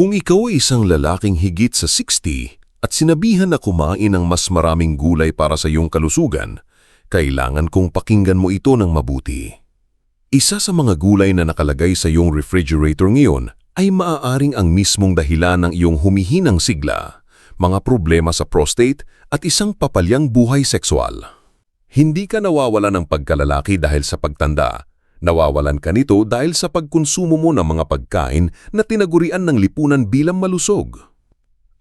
Kung ikaw ay isang lalaking higit sa 60 at sinabihan na kumain ng mas maraming gulay para sa iyong kalusugan, kailangan kong pakinggan mo ito ng mabuti. Isa sa mga gulay na nakalagay sa iyong refrigerator ngayon ay maaaring ang mismong dahilan ng iyong humihinang sigla, mga problema sa prostate at isang papalyang buhay sexual. Hindi ka nawawala ng pagkalalaki dahil sa pagtanda. Nawawalan ka nito dahil sa pagkonsumo mo ng mga pagkain na tinagurian ng lipunan bilang malusog.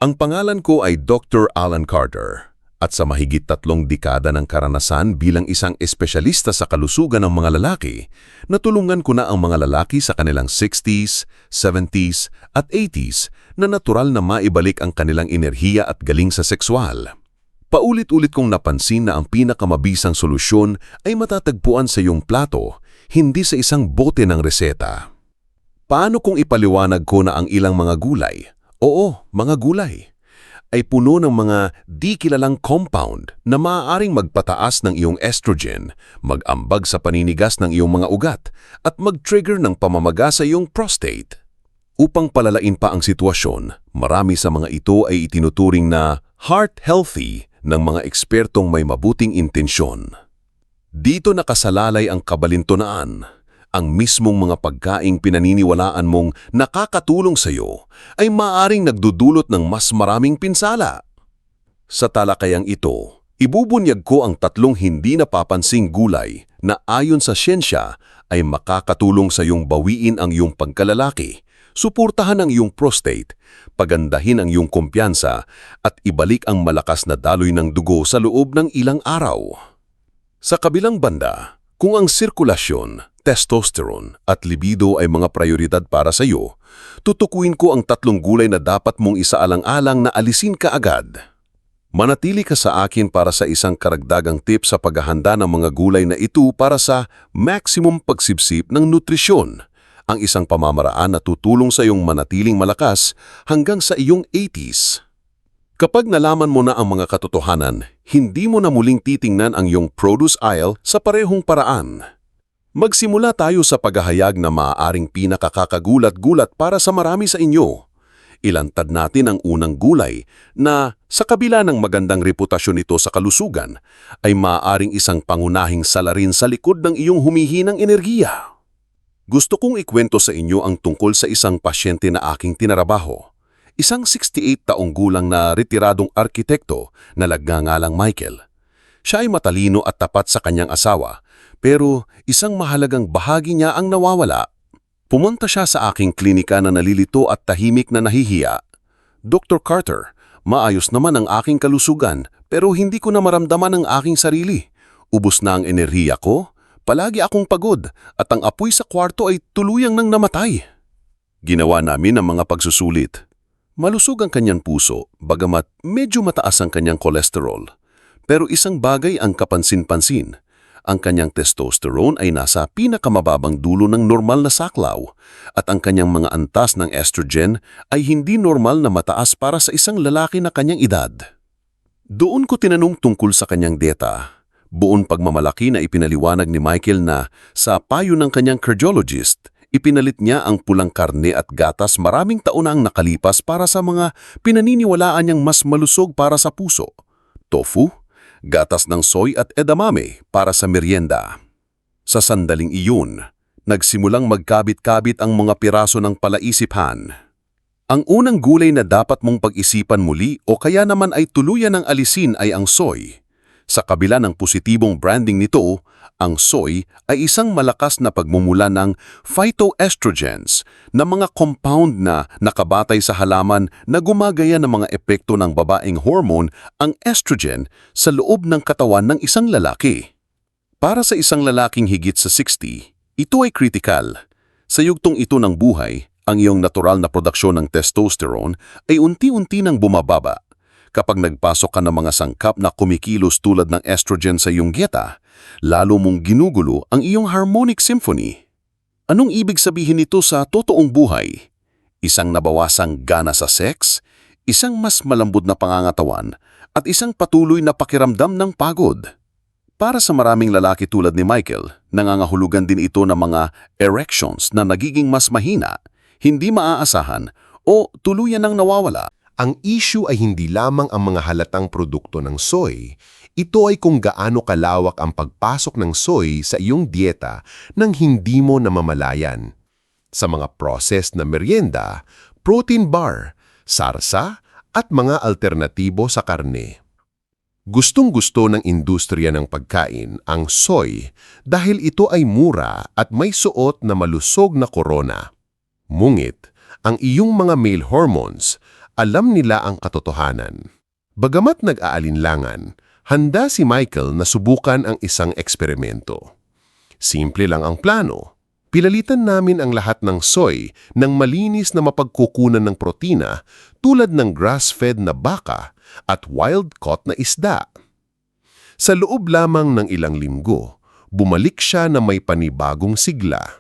Ang pangalan ko ay Dr. Alan Carter at sa mahigit tatlong dekada ng karanasan bilang isang espesyalista sa kalusugan ng mga lalaki, natulungan ko na ang mga lalaki sa kanilang 60s, 70s at 80s na natural na maibalik ang kanilang enerhiya at galing sa sexual. Paulit-ulit kong napansin na ang pinakamabisang solusyon ay matatagpuan sa iyong plato, hindi sa isang bote ng reseta. Paano kung ipaliwanag ko na ang ilang mga gulay, oo, mga gulay, ay puno ng mga di kilalang compound na maaaring magpataas ng iyong estrogen, mag-ambag sa paninigas ng iyong mga ugat, at mag-trigger ng pamamaga sa iyong prostate? Upang palalain pa ang sitwasyon, marami sa mga ito ay itinuturing na heart healthy ng mga ekspertong may mabuting intensyon. Dito nakasalalay ang kabalintunaan. Ang mismong mga pagkaing pinaniniwalaan mong nakakatulong sa iyo ay maaring nagdudulot ng mas maraming pinsala. Sa talakayang ito, ibubunyag ko ang tatlong hindi napapansing gulay na ayon sa siyensya ay makakatulong sa iyong bawiin ang iyong pagkalalaki, suportahan ang iyong prostate, pagandahin ang iyong kumpiyansa at ibalik ang malakas na daloy ng dugo sa loob ng ilang araw. Sa kabilang banda, kung ang sirkulasyon, testosterone at libido ay mga prioridad para sa iyo, tutukuin ko ang tatlong gulay na dapat mong isaalang-alang na alisin ka agad. Manatili ka sa akin para sa isang karagdagang tip sa paghahanda ng mga gulay na ito para sa maximum pagsipsip ng nutrisyon, ang isang pamamaraan na tutulong sa iyong manatiling malakas hanggang sa iyong 80s. Kapag nalaman mo na ang mga katotohanan, hindi mo na muling titingnan ang iyong produce aisle sa parehong paraan. Magsimula tayo sa paghahayag na maaaring pinakakakagulat-gulat para sa marami sa inyo. Ilantad natin ang unang gulay na sa kabila ng magandang reputasyon nito sa kalusugan ay maaaring isang pangunahing salarin sa likod ng iyong humihinang enerhiya. Gusto kong ikwento sa inyo ang tungkol sa isang pasyente na aking tinarabaho. Isang 68 taong gulang na retiradong arkitekto na lagngangalang Michael. Siya ay matalino at tapat sa kanyang asawa, pero isang mahalagang bahagi niya ang nawawala. Pumunta siya sa aking klinika na nalilito at tahimik na nahihiya. Dr. Carter, maayos naman ang aking kalusugan pero hindi ko na maramdaman ang aking sarili. Ubus na ang enerhiya ko, palagi akong pagod at ang apoy sa kwarto ay tuluyang nang namatay. Ginawa namin ang mga pagsusulit. Malusog ang kanyang puso, bagamat medyo mataas ang kanyang kolesterol. Pero isang bagay ang kapansin-pansin. Ang kanyang testosterone ay nasa pinakamababang dulo ng normal na saklaw at ang kanyang mga antas ng estrogen ay hindi normal na mataas para sa isang lalaki na kanyang edad. Doon ko tinanong tungkol sa kanyang dieta. Buon pagmamalaki na ipinaliwanag ni Michael na sa payo ng kanyang cardiologist – ipinalit niya ang pulang karne at gatas maraming taon na ang nakalipas para sa mga pinaniniwalaan niyang mas malusog para sa puso. Tofu, gatas ng soy at edamame para sa merienda. Sa sandaling iyon, nagsimulang magkabit-kabit ang mga piraso ng palaisipan. Ang unang gulay na dapat mong pag-isipan muli o kaya naman ay tuluyan ng alisin ay ang soy. Sa kabila ng positibong branding nito, ang soy ay isang malakas na pagmumula ng phytoestrogens na mga compound na nakabatay sa halaman na gumagaya ng mga epekto ng babaeng hormone ang estrogen sa loob ng katawan ng isang lalaki. Para sa isang lalaking higit sa 60, ito ay kritikal. Sa yugtong ito ng buhay, ang iyong natural na produksyon ng testosterone ay unti-unti nang bumababa kapag nagpasok ka ng mga sangkap na kumikilos tulad ng estrogen sa iyong dieta, lalo mong ginugulo ang iyong harmonic symphony. Anong ibig sabihin nito sa totoong buhay? Isang nabawasang gana sa sex, isang mas malambot na pangangatawan, at isang patuloy na pakiramdam ng pagod. Para sa maraming lalaki tulad ni Michael, nangangahulugan din ito ng mga erections na nagiging mas mahina, hindi maaasahan o tuluyan ng nawawala? Ang issue ay hindi lamang ang mga halatang produkto ng soy. Ito ay kung gaano kalawak ang pagpasok ng soy sa iyong dieta nang hindi mo namamalayan. Sa mga processed na merienda, protein bar, sarsa, at mga alternatibo sa karne. Gustong-gusto ng industriya ng pagkain ang soy dahil ito ay mura at may suot na malusog na korona. Mungit, ang iyong mga male hormones, alam nila ang katotohanan. Bagamat nag-aalinlangan, handa si Michael na subukan ang isang eksperimento. Simple lang ang plano. Pilalitan namin ang lahat ng soy ng malinis na mapagkukunan ng protina tulad ng grass-fed na baka at wild-caught na isda. Sa loob lamang ng ilang linggo, bumalik siya na may panibagong sigla.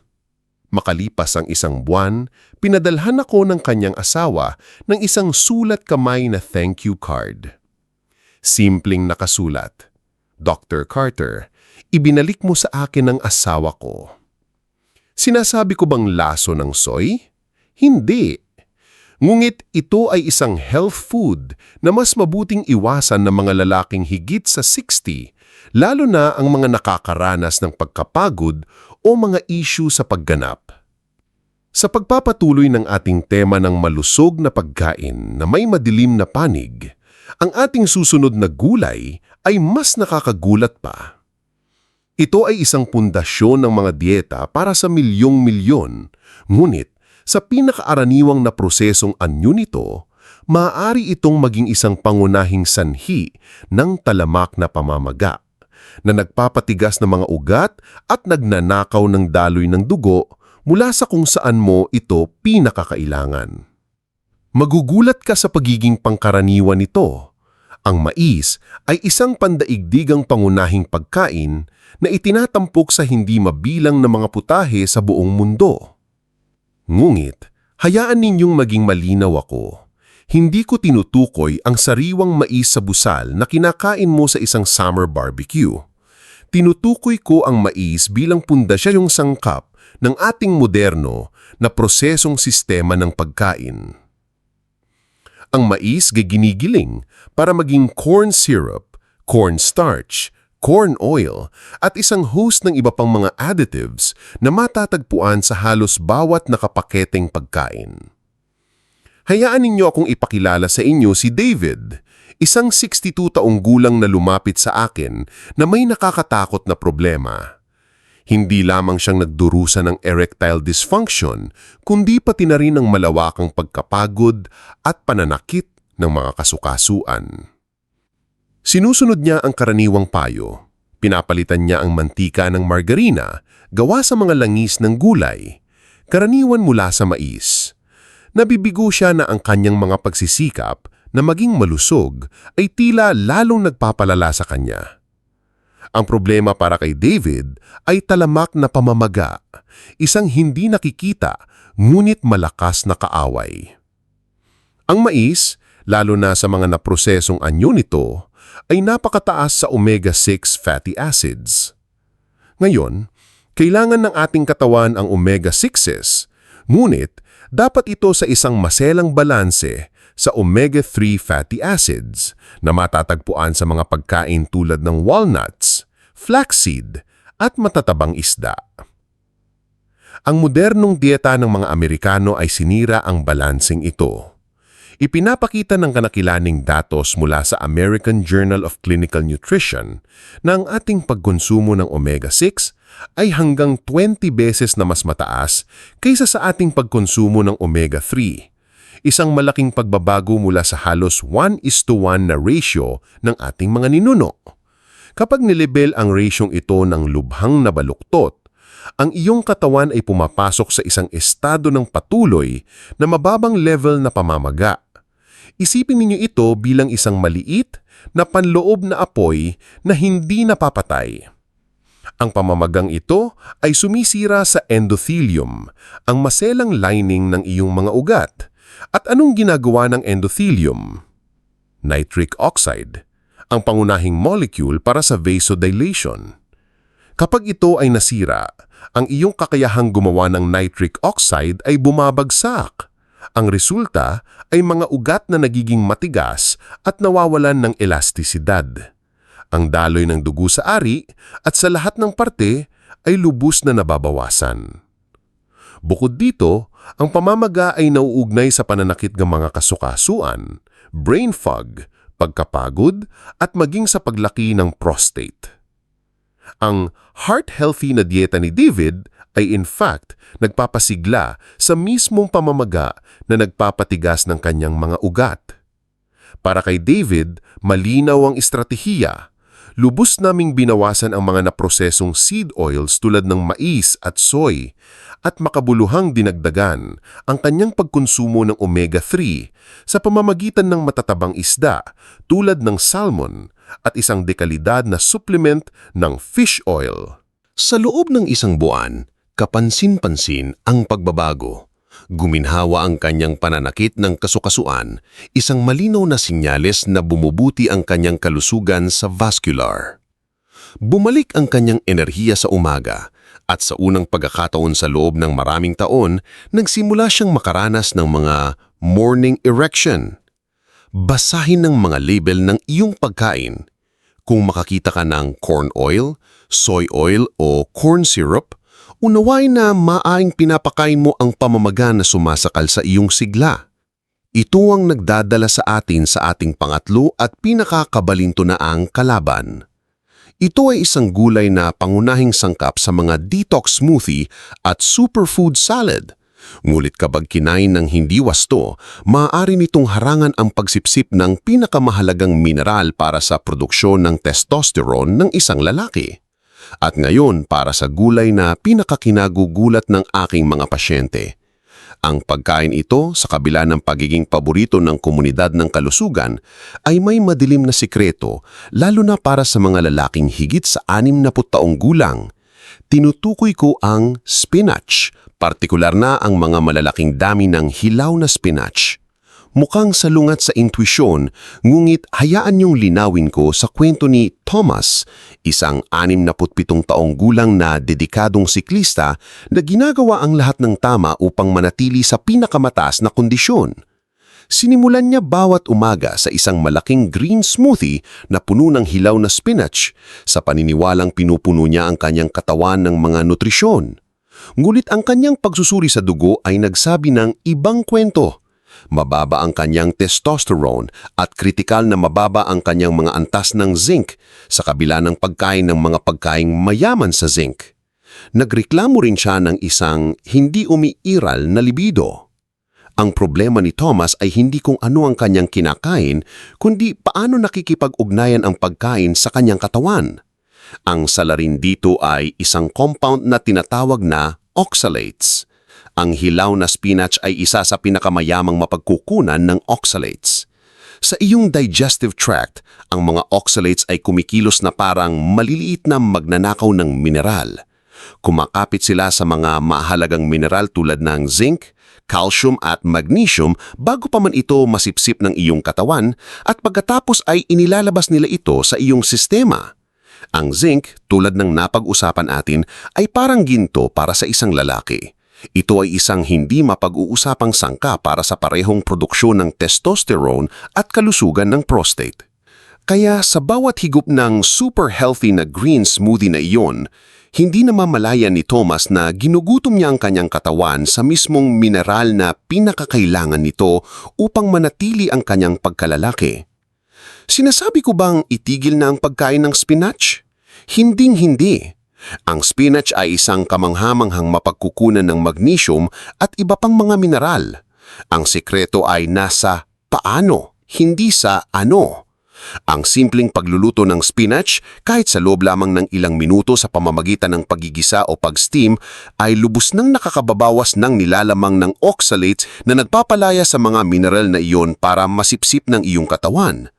Makalipas ang isang buwan, pinadalhan ako ng kanyang asawa ng isang sulat kamay na thank you card. Simpleng nakasulat, Dr. Carter, ibinalik mo sa akin ang asawa ko. Sinasabi ko bang laso ng soy? Hindi. Ngunit ito ay isang health food na mas mabuting iwasan ng mga lalaking higit sa 60, lalo na ang mga nakakaranas ng pagkapagod o mga issue sa pagganap. Sa pagpapatuloy ng ating tema ng malusog na pagkain na may madilim na panig, ang ating susunod na gulay ay mas nakakagulat pa. Ito ay isang pundasyon ng mga dieta para sa milyong-milyon, ngunit sa pinakaaraniwang na prosesong anyo nito, maaari itong maging isang pangunahing sanhi ng talamak na pamamaga na nagpapatigas ng mga ugat at nagnanakaw ng daloy ng dugo mula sa kung saan mo ito pinakakailangan. Magugulat ka sa pagiging pangkaraniwan nito. Ang mais ay isang pandaigdigang pangunahing pagkain na itinatampok sa hindi mabilang na mga putahe sa buong mundo. Ngunit, hayaan ninyong maging malinaw ako. Hindi ko tinutukoy ang sariwang mais sa busal na kinakain mo sa isang summer barbecue. Tinutukoy ko ang mais bilang pundasyong sangkap ng ating moderno na prosesong sistema ng pagkain. Ang mais giginigiling para maging corn syrup, corn starch, corn oil at isang host ng iba pang mga additives na matatagpuan sa halos bawat nakapaketeng pagkain. Hayaan ninyo akong ipakilala sa inyo si David, isang 62 taong gulang na lumapit sa akin na may nakakatakot na problema. Hindi lamang siyang nagdurusa ng erectile dysfunction, kundi pati na rin ng malawakang pagkapagod at pananakit ng mga kasukasuan. Sinusunod niya ang karaniwang payo. Pinapalitan niya ang mantika ng margarina gawa sa mga langis ng gulay, karaniwan mula sa mais. Nabibigo siya na ang kanyang mga pagsisikap na maging malusog ay tila lalong nagpapalala sa kanya. Ang problema para kay David ay talamak na pamamaga, isang hindi nakikita ngunit malakas na kaaway. Ang mais, lalo na sa mga naprosesong anyo nito, ay napakataas sa omega-6 fatty acids. Ngayon, kailangan ng ating katawan ang omega-6s, ngunit dapat ito sa isang maselang balanse sa omega-3 fatty acids na matatagpuan sa mga pagkain tulad ng walnuts, flaxseed, at matatabang isda. Ang modernong dieta ng mga Amerikano ay sinira ang balansing ito. Ipinapakita ng kanakilaning datos mula sa American Journal of Clinical Nutrition na ang ating pagkonsumo ng omega-6 ay hanggang 20 beses na mas mataas kaysa sa ating pagkonsumo ng omega-3. Isang malaking pagbabago mula sa halos 1 is to 1 na ratio ng ating mga ninuno. Kapag nilebel ang rasyong ito ng lubhang na baluktot, ang iyong katawan ay pumapasok sa isang estado ng patuloy na mababang level na pamamaga. Isipin ninyo ito bilang isang maliit na panloob na apoy na hindi napapatay. Ang pamamagang ito ay sumisira sa endothelium, ang maselang lining ng iyong mga ugat. At anong ginagawa ng endothelium? Nitric oxide, ang pangunahing molecule para sa vasodilation. Kapag ito ay nasira, ang iyong kakayahang gumawa ng nitric oxide ay bumabagsak. Ang resulta ay mga ugat na nagiging matigas at nawawalan ng elastisidad. Ang daloy ng dugo sa ari at sa lahat ng parte ay lubos na nababawasan. Bukod dito, ang pamamaga ay nauugnay sa pananakit ng mga kasukasuan, brain fog, pagkapagod at maging sa paglaki ng prostate. Ang heart-healthy na dieta ni David ay in fact nagpapasigla sa mismong pamamaga na nagpapatigas ng kanyang mga ugat. Para kay David, malinaw ang estratehiya. Lubos naming binawasan ang mga naprosesong seed oils tulad ng mais at soy at makabuluhang dinagdagan ang kanyang pagkonsumo ng omega-3 sa pamamagitan ng matatabang isda tulad ng salmon at isang dekalidad na supplement ng fish oil. Sa loob ng isang buwan, kapansin-pansin ang pagbabago. Guminhawa ang kanyang pananakit ng kasukasuan, isang malinaw na sinyales na bumubuti ang kanyang kalusugan sa vascular. Bumalik ang kanyang enerhiya sa umaga at sa unang pagkakataon sa loob ng maraming taon, nagsimula siyang makaranas ng mga morning erection. Basahin ng mga label ng iyong pagkain. Kung makakita ka ng corn oil, soy oil o corn syrup, unawain na maaring pinapakain mo ang pamamaga na sumasakal sa iyong sigla. Ito ang nagdadala sa atin sa ating pangatlo at pinakakabalinto na ang kalaban. Ito ay isang gulay na pangunahing sangkap sa mga detox smoothie at superfood salad. Ngulit kapag kinain ng hindi wasto, maaari nitong harangan ang pagsipsip ng pinakamahalagang mineral para sa produksyon ng testosterone ng isang lalaki. At ngayon para sa gulay na pinakakinagugulat ng aking mga pasyente. Ang pagkain ito, sa kabila ng pagiging paborito ng komunidad ng kalusugan, ay may madilim na sikreto, lalo na para sa mga lalaking higit sa 60 taong gulang. Tinutukoy ko ang spinach, partikular na ang mga malalaking dami ng hilaw na spinach. Mukhang salungat sa intuisyon, ngunit hayaan niyong linawin ko sa kwento ni Thomas, isang 67 taong gulang na dedikadong siklista na ginagawa ang lahat ng tama upang manatili sa pinakamataas na kondisyon. Sinimulan niya bawat umaga sa isang malaking green smoothie na puno ng hilaw na spinach sa paniniwalang pinupuno niya ang kanyang katawan ng mga nutrisyon. Ngulit ang kanyang pagsusuri sa dugo ay nagsabi ng ibang kwento. Mababa ang kanyang testosterone at kritikal na mababa ang kanyang mga antas ng zinc sa kabila ng pagkain ng mga pagkaing mayaman sa zinc. Nagreklamo rin siya ng isang hindi umiiral na libido. Ang problema ni Thomas ay hindi kung ano ang kanyang kinakain, kundi paano nakikipag-ugnayan ang pagkain sa kanyang katawan. Ang salarin dito ay isang compound na tinatawag na oxalates. Ang hilaw na spinach ay isa sa pinakamayamang mapagkukunan ng oxalates. Sa iyong digestive tract, ang mga oxalates ay kumikilos na parang maliliit na magnanakaw ng mineral. Kumakapit sila sa mga mahalagang mineral tulad ng zinc, calcium at magnesium bago pa man ito masipsip ng iyong katawan at pagkatapos ay inilalabas nila ito sa iyong sistema. Ang zinc, tulad ng napag-usapan atin, ay parang ginto para sa isang lalaki. Ito ay isang hindi mapag-uusapang sangka para sa parehong produksyon ng testosterone at kalusugan ng prostate. Kaya sa bawat higop ng super healthy na green smoothie na iyon, hindi na mamalayan ni Thomas na ginugutom niya ang kanyang katawan sa mismong mineral na pinakakailangan nito upang manatili ang kanyang pagkalalaki. Sinasabi ko bang itigil na ang pagkain ng spinach? Hinding-hindi. Ang spinach ay isang kamanghamanghang mapagkukunan ng magnesium at iba pang mga mineral. Ang sekreto ay nasa paano, hindi sa ano. Ang simpleng pagluluto ng spinach, kahit sa loob lamang ng ilang minuto sa pamamagitan ng pagigisa o pag-steam, ay lubos nang nakakababawas ng nilalamang ng oxalates na nagpapalaya sa mga mineral na iyon para masipsip ng iyong katawan.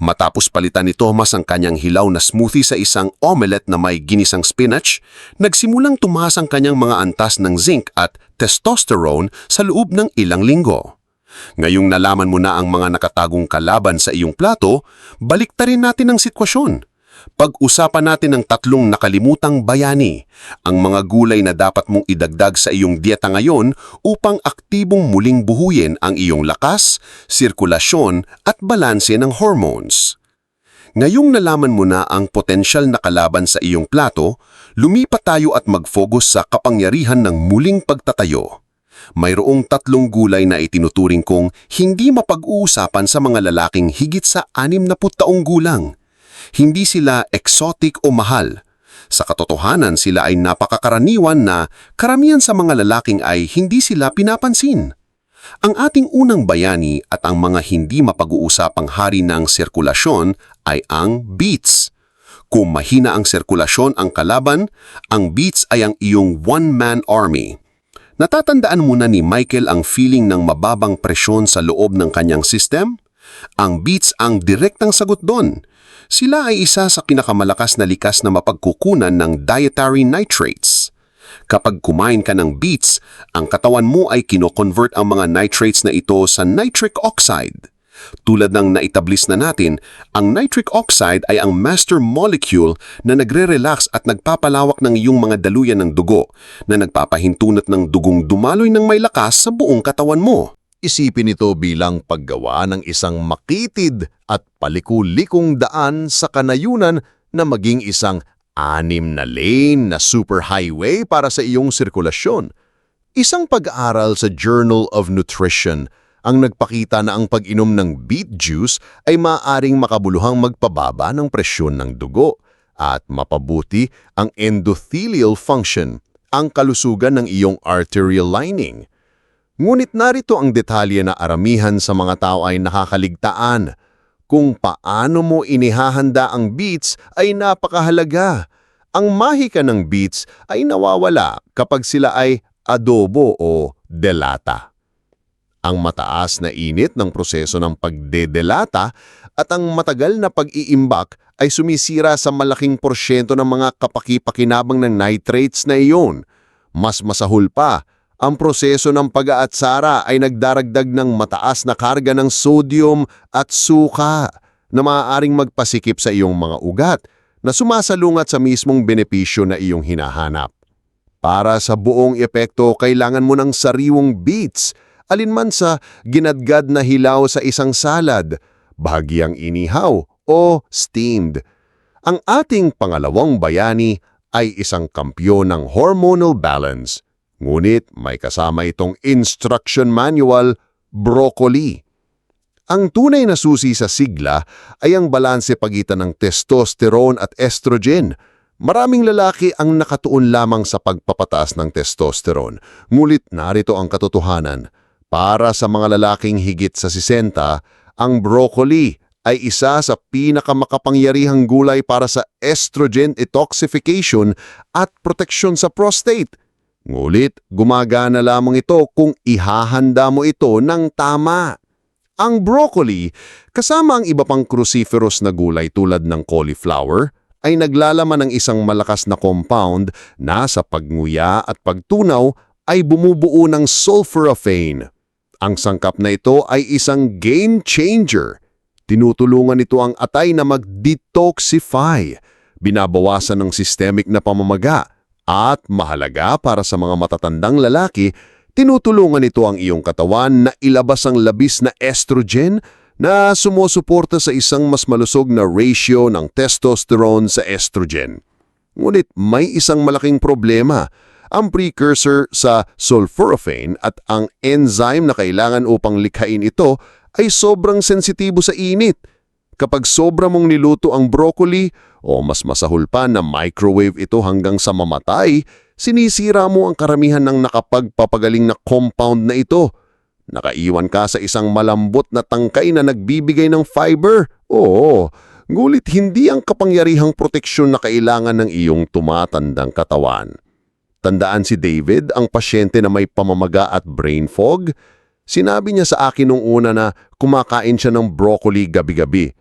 Matapos palitan ni Thomas ang kanyang hilaw na smoothie sa isang omelette na may ginisang spinach, nagsimulang tumaas ang kanyang mga antas ng zinc at testosterone sa loob ng ilang linggo. Ngayong nalaman mo na ang mga nakatagong kalaban sa iyong plato, baliktarin natin ang sitwasyon. Pag-usapan natin ang tatlong nakalimutang bayani, ang mga gulay na dapat mong idagdag sa iyong dieta ngayon upang aktibong muling buhuyin ang iyong lakas, sirkulasyon at balanse ng hormones. Ngayong nalaman mo na ang potensyal na kalaban sa iyong plato, lumipat tayo at mag-focus sa kapangyarihan ng muling pagtatayo. Mayroong tatlong gulay na itinuturing kong hindi mapag-uusapan sa mga lalaking higit sa 60 taong gulang. Hindi sila exotic o mahal. Sa katotohanan sila ay napakakaraniwan na karamihan sa mga lalaking ay hindi sila pinapansin. Ang ating unang bayani at ang mga hindi mapag-uusapang hari ng sirkulasyon ay ang beets. Kung mahina ang sirkulasyon ang kalaban, ang beets ay ang iyong one-man army. Natatandaan muna ni Michael ang feeling ng mababang presyon sa loob ng kanyang system? Ang beets ang direktang sagot doon. Sila ay isa sa pinakamalakas na likas na mapagkukunan ng dietary nitrates. Kapag kumain ka ng beets, ang katawan mo ay kino-convert ang mga nitrates na ito sa nitric oxide. Tulad ng naitablis na natin, ang nitric oxide ay ang master molecule na nagre-relax at nagpapalawak ng iyong mga daluyan ng dugo na nagpapahintunat ng dugong dumaloy ng may lakas sa buong katawan mo. Isipin ito bilang paggawa ng isang makitid at palikulikong daan sa kanayunan na maging isang anim na lane na superhighway para sa iyong sirkulasyon. Isang pag-aaral sa Journal of Nutrition ang nagpakita na ang pag-inom ng beet juice ay maaaring makabuluhang magpababa ng presyon ng dugo at mapabuti ang endothelial function, ang kalusugan ng iyong arterial lining. Ngunit narito ang detalye na aramihan sa mga tao ay nakakaligtaan. Kung paano mo inihahanda ang beets ay napakahalaga. Ang mahika ng beets ay nawawala kapag sila ay adobo o delata. Ang mataas na init ng proseso ng pagdedelata at ang matagal na pag-iimbak ay sumisira sa malaking porsyento ng mga kapaki-pakinabang ng nitrates na iyon. Mas masahol pa, ang proseso ng pag-aatsara ay nagdaragdag ng mataas na karga ng sodium at suka na maaaring magpasikip sa iyong mga ugat na sumasalungat sa mismong benepisyo na iyong hinahanap. Para sa buong epekto, kailangan mo ng sariwong beets, alinman sa ginadgad na hilaw sa isang salad, bahagyang inihaw o steamed. Ang ating pangalawang bayani ay isang kampyon ng hormonal balance. Ngunit may kasama itong instruction manual, broccoli. Ang tunay na susi sa sigla ay ang balanse pagitan ng testosterone at estrogen. Maraming lalaki ang nakatuon lamang sa pagpapataas ng testosterone, ngulit narito ang katotohanan. Para sa mga lalaking higit sa 60, ang broccoli ay isa sa pinakamakapangyarihang gulay para sa estrogen detoxification at proteksyon sa prostate. Ngulit, gumagana lamang ito kung ihahanda mo ito ng tama. Ang broccoli, kasama ang iba pang cruciferous na gulay tulad ng cauliflower, ay naglalaman ng isang malakas na compound na sa pagnguya at pagtunaw ay bumubuo ng sulforaphane. Ang sangkap na ito ay isang game changer. Tinutulungan ito ang atay na mag-detoxify, binabawasan ng systemic na pamamaga, at mahalaga para sa mga matatandang lalaki, tinutulungan ito ang iyong katawan na ilabas ang labis na estrogen na sumusuporta sa isang mas malusog na ratio ng testosterone sa estrogen. Ngunit may isang malaking problema. Ang precursor sa sulforaphane at ang enzyme na kailangan upang likhain ito ay sobrang sensitibo sa init. Kapag sobra mong niluto ang broccoli o mas masahol pa na microwave ito hanggang sa mamatay, sinisira mo ang karamihan ng nakapagpapagaling na compound na ito. Nakaiwan ka sa isang malambot na tangkay na nagbibigay ng fiber. Oo, ngulit hindi ang kapangyarihang proteksyon na kailangan ng iyong tumatandang katawan. Tandaan si David, ang pasyente na may pamamaga at brain fog. Sinabi niya sa akin nung una na kumakain siya ng broccoli gabi-gabi.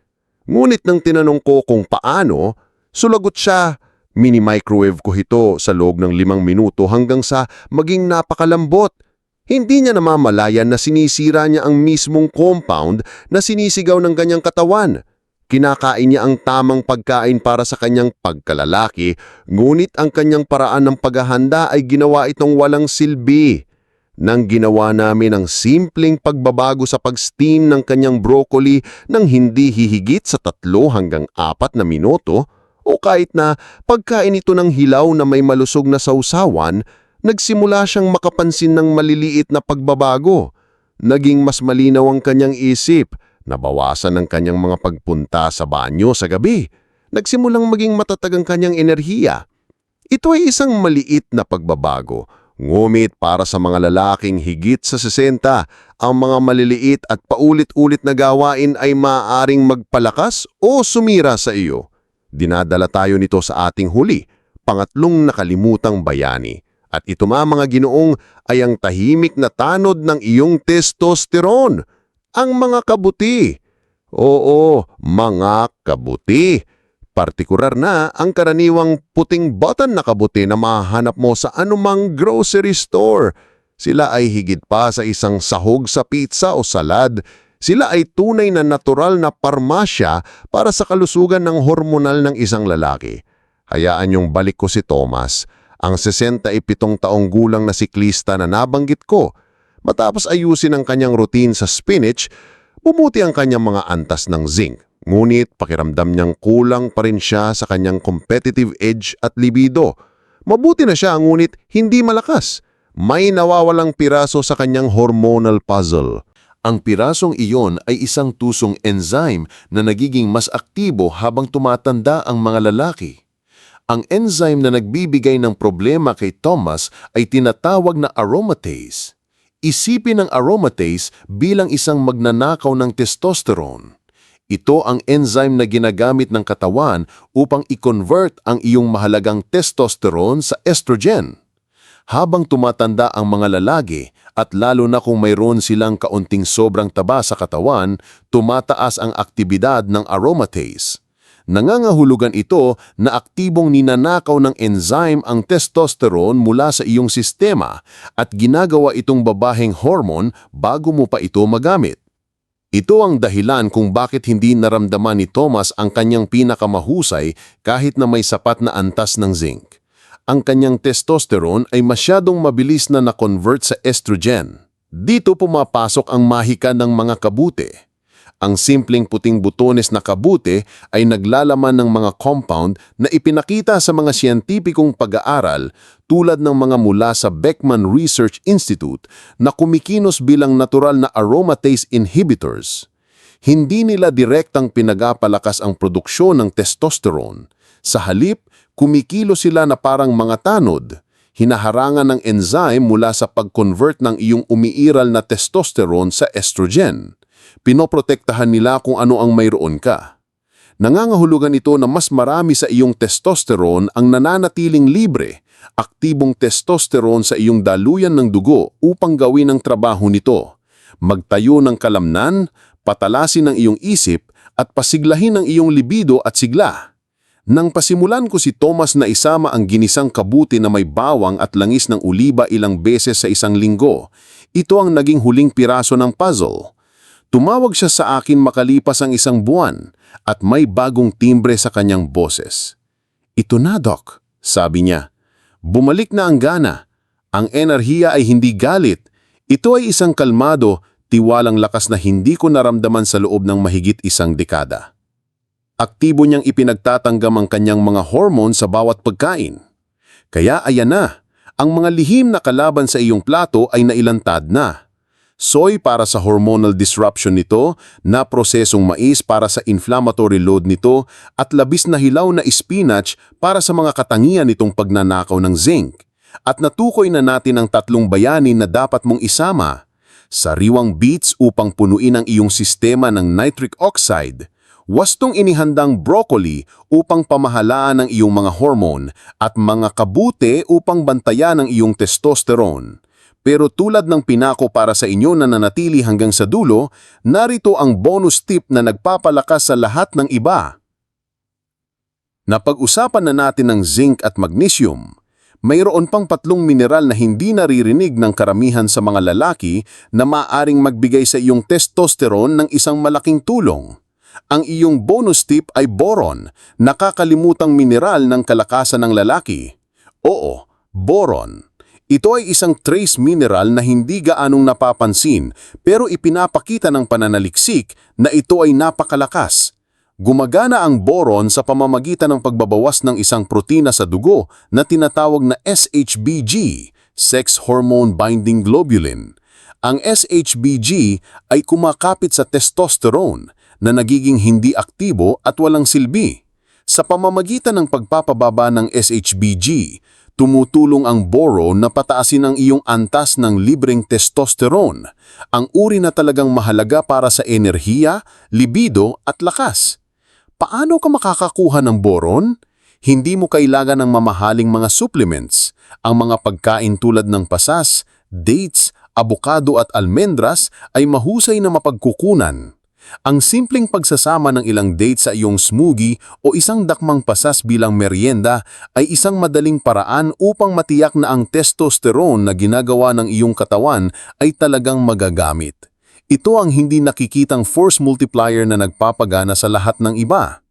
Ngunit nang tinanong ko kung paano, sulagot siya, mini-microwave ko ito sa loob ng limang minuto hanggang sa maging napakalambot. Hindi niya namamalayan na sinisira niya ang mismong compound na sinisigaw ng ganyang katawan. Kinakain niya ang tamang pagkain para sa kanyang pagkalalaki, ngunit ang kanyang paraan ng paghahanda ay ginawa itong walang silbi. Nang ginawa namin ang simpleng pagbabago sa pag-steam ng kanyang broccoli nang hindi hihigit sa tatlo hanggang apat na minuto, o kahit na pagkain ito ng hilaw na may malusog na sausawan, nagsimula siyang makapansin ng maliliit na pagbabago. Naging mas malinaw ang kanyang isip, nabawasan ang kanyang mga pagpunta sa banyo sa gabi. Nagsimulang maging matatag ang kanyang enerhiya. Ito ay isang maliit na pagbabago, ngumit para sa mga lalaking higit sa 60, ang mga maliliit at paulit-ulit na gawain ay maaaring magpalakas o sumira sa iyo. Dinadala tayo nito sa ating huli, pangatlong nakalimutang bayani. At ito ma mga ginoong ay ang tahimik na tanod ng iyong testosterone, ang mga kabuti. Oo, mga kabuti. Partikular na ang karaniwang puting button na kabuti na mahanap mo sa anumang grocery store. Sila ay higit pa sa isang sahog sa pizza o salad. Sila ay tunay na natural na parmasya para sa kalusugan ng hormonal ng isang lalaki. Hayaan yung balik ko si Thomas, ang 67 taong gulang na siklista na nabanggit ko. Matapos ayusin ang kanyang routine sa spinach, bumuti ang kanyang mga antas ng zinc. Ngunit pakiramdam niyang kulang pa rin siya sa kanyang competitive edge at libido. Mabuti na siya ngunit hindi malakas. May nawawalang piraso sa kanyang hormonal puzzle. Ang pirasong iyon ay isang tusong enzyme na nagiging mas aktibo habang tumatanda ang mga lalaki. Ang enzyme na nagbibigay ng problema kay Thomas ay tinatawag na aromatase. Isipin ang aromatase bilang isang magnanakaw ng testosterone. Ito ang enzyme na ginagamit ng katawan upang i-convert ang iyong mahalagang testosterone sa estrogen. Habang tumatanda ang mga lalaki at lalo na kung mayroon silang kaunting sobrang taba sa katawan, tumataas ang aktibidad ng aromatase. Nangangahulugan ito na aktibong ninanakaw ng enzyme ang testosterone mula sa iyong sistema at ginagawa itong babaheng hormone bago mo pa ito magamit. Ito ang dahilan kung bakit hindi naramdaman ni Thomas ang kanyang pinakamahusay kahit na may sapat na antas ng zinc. Ang kanyang testosterone ay masyadong mabilis na na-convert sa estrogen. Dito pumapasok ang mahika ng mga kabute. Ang simpleng puting butones na kabute ay naglalaman ng mga compound na ipinakita sa mga siyentipikong pag-aaral tulad ng mga mula sa Beckman Research Institute na kumikinos bilang natural na aromatase inhibitors. Hindi nila direktang pinagapalakas ang produksyon ng testosterone. Sa halip, kumikilo sila na parang mga tanod. Hinaharangan ng enzyme mula sa pag-convert ng iyong umiiral na testosterone sa estrogen pinoprotektahan nila kung ano ang mayroon ka. Nangangahulugan ito na mas marami sa iyong testosterone ang nananatiling libre, aktibong testosterone sa iyong daluyan ng dugo upang gawin ang trabaho nito. Magtayo ng kalamnan, patalasin ang iyong isip at pasiglahin ang iyong libido at sigla. Nang pasimulan ko si Thomas na isama ang ginisang kabuti na may bawang at langis ng uliba ilang beses sa isang linggo, ito ang naging huling piraso ng puzzle. Tumawag siya sa akin makalipas ang isang buwan at may bagong timbre sa kanyang boses. Ito na, Doc, sabi niya. Bumalik na ang gana. Ang enerhiya ay hindi galit. Ito ay isang kalmado, tiwalang lakas na hindi ko naramdaman sa loob ng mahigit isang dekada. Aktibo niyang ipinagtatanggam ang kanyang mga hormone sa bawat pagkain. Kaya ayan na, ang mga lihim na kalaban sa iyong plato ay nailantad na. Soy para sa hormonal disruption nito, na prosesong mais para sa inflammatory load nito, at labis na hilaw na spinach para sa mga katangian nitong pagnanakaw ng zinc. At natukoy na natin ang tatlong bayani na dapat mong isama. Sariwang beets upang punuin ang iyong sistema ng nitric oxide, wastong inihandang broccoli upang pamahalaan ang iyong mga hormone at mga kabute upang bantayan ang iyong testosterone. Pero tulad ng pinako para sa inyo na nanatili hanggang sa dulo, narito ang bonus tip na nagpapalakas sa lahat ng iba. Napag-usapan na natin ang zinc at magnesium. Mayroon pang patlong mineral na hindi naririnig ng karamihan sa mga lalaki na maaring magbigay sa iyong testosterone ng isang malaking tulong. Ang iyong bonus tip ay boron, nakakalimutang mineral ng kalakasan ng lalaki. Oo, boron. Ito ay isang trace mineral na hindi gaanong napapansin pero ipinapakita ng pananaliksik na ito ay napakalakas. Gumagana ang boron sa pamamagitan ng pagbabawas ng isang protina sa dugo na tinatawag na SHBG, Sex Hormone Binding Globulin. Ang SHBG ay kumakapit sa testosterone na nagiging hindi aktibo at walang silbi. Sa pamamagitan ng pagpapababa ng SHBG, tumutulong ang boron na pataasin ang iyong antas ng libreng testosterone, ang uri na talagang mahalaga para sa enerhiya, libido at lakas. Paano ka makakakuha ng boron? Hindi mo kailangan ng mamahaling mga supplements. Ang mga pagkain tulad ng pasas, dates, abukado at almendras ay mahusay na mapagkukunan. Ang simpleng pagsasama ng ilang dates sa iyong smoothie o isang dakmang pasas bilang merienda ay isang madaling paraan upang matiyak na ang testosterone na ginagawa ng iyong katawan ay talagang magagamit. Ito ang hindi nakikitang force multiplier na nagpapagana sa lahat ng iba.